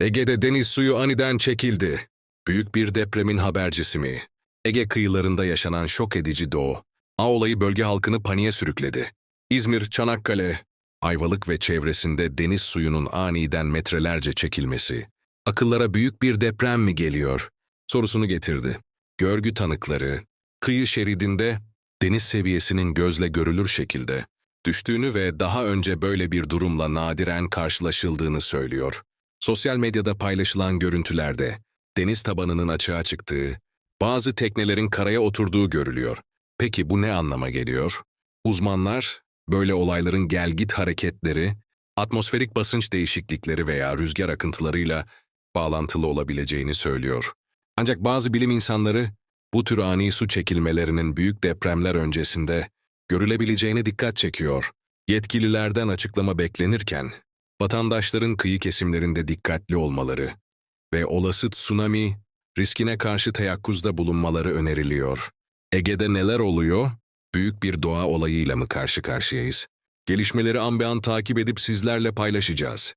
Ege'de deniz suyu aniden çekildi. Büyük bir depremin habercisi mi? Ege kıyılarında yaşanan şok edici doğu. A olayı bölge halkını paniğe sürükledi. İzmir, Çanakkale, Ayvalık ve çevresinde deniz suyunun aniden metrelerce çekilmesi. Akıllara büyük bir deprem mi geliyor? Sorusunu getirdi. Görgü tanıkları, kıyı şeridinde deniz seviyesinin gözle görülür şekilde düştüğünü ve daha önce böyle bir durumla nadiren karşılaşıldığını söylüyor. Sosyal medyada paylaşılan görüntülerde deniz tabanının açığa çıktığı, bazı teknelerin karaya oturduğu görülüyor. Peki bu ne anlama geliyor? Uzmanlar, böyle olayların gelgit hareketleri, atmosferik basınç değişiklikleri veya rüzgar akıntılarıyla bağlantılı olabileceğini söylüyor. Ancak bazı bilim insanları, bu tür ani su çekilmelerinin büyük depremler öncesinde görülebileceğine dikkat çekiyor. Yetkililerden açıklama beklenirken, vatandaşların kıyı kesimlerinde dikkatli olmaları ve olası tsunami riskine karşı teyakkuzda bulunmaları öneriliyor. Ege'de neler oluyor? Büyük bir doğa olayıyla mı karşı karşıyayız? Gelişmeleri an takip edip sizlerle paylaşacağız.